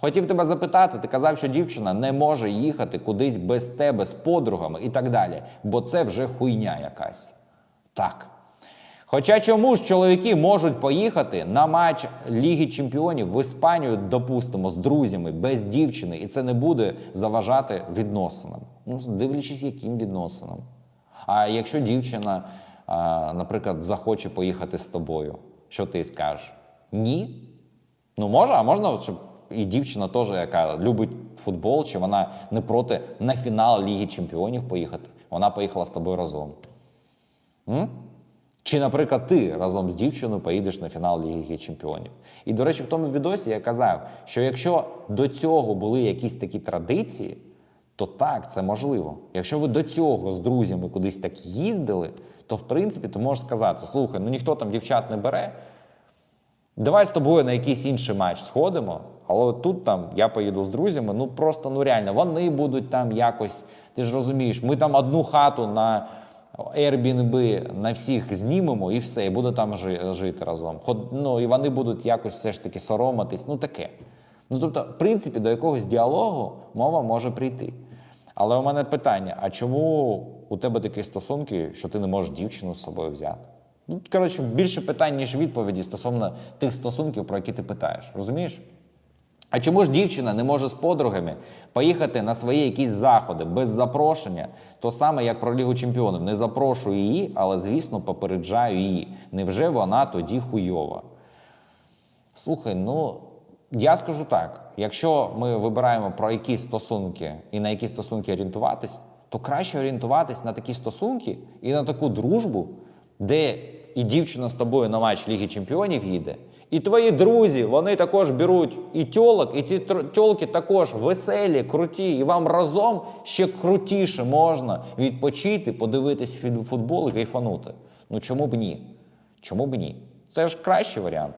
Хотів тебе запитати, ти казав, що дівчина не може їхати кудись без тебе з подругами і так далі, бо це вже хуйня якась. Так. Хоча чому ж чоловіки можуть поїхати на матч Ліги Чемпіонів в Іспанію, допустимо, з друзями, без дівчини, і це не буде заважати відносинам. Ну, дивлячись, яким відносинам. А якщо дівчина, наприклад, захоче поїхати з тобою, що ти скажеш? Ні? Ну, може, а можна, щоб і дівчина теж, яка любить футбол, чи вона не проти на фінал Ліги Чемпіонів поїхати. Вона поїхала з тобою разом. М? Чи, наприклад, ти разом з дівчиною поїдеш на фінал Ліги Чемпіонів. І, до речі, в тому відосі я казав, що якщо до цього були якісь такі традиції, то так, це можливо. Якщо ви до цього з друзями кудись так їздили, то в принципі ти можеш сказати: слухай, ну ніхто там дівчат не бере, Давай з тобою на якийсь інший матч сходимо, але от тут там я поїду з друзями. Ну просто ну реально, вони будуть там якось. Ти ж розумієш, ми там одну хату на Airbnb на всіх знімемо і все, і буду там жити разом. Ну і вони будуть якось все ж таки соромитись. Ну таке. Ну тобто, в принципі, до якогось діалогу мова може прийти. Але у мене питання: а чому у тебе такі стосунки, що ти не можеш дівчину з собою взяти? Ну, коротше, більше питань, ніж відповіді стосовно тих стосунків, про які ти питаєш. Розумієш? А чому ж дівчина не може з подругами поїхати на свої якісь заходи без запрошення? То саме як про Лігу Чемпіонів. Не запрошую її, але, звісно, попереджаю її. Невже вона тоді хуйова? Слухай, ну я скажу так: якщо ми вибираємо про якісь стосунки і на які стосунки орієнтуватись, то краще орієнтуватись на такі стосунки і на таку дружбу, де і дівчина з тобою на матч Ліги Чемпіонів їде, і твої друзі вони також беруть і тьолок, і ці тьолки також веселі, круті, і вам разом ще крутіше можна відпочити, подивитись футбол і кайфанути. Ну чому б ні? Чому б ні? Це ж кращий варіант.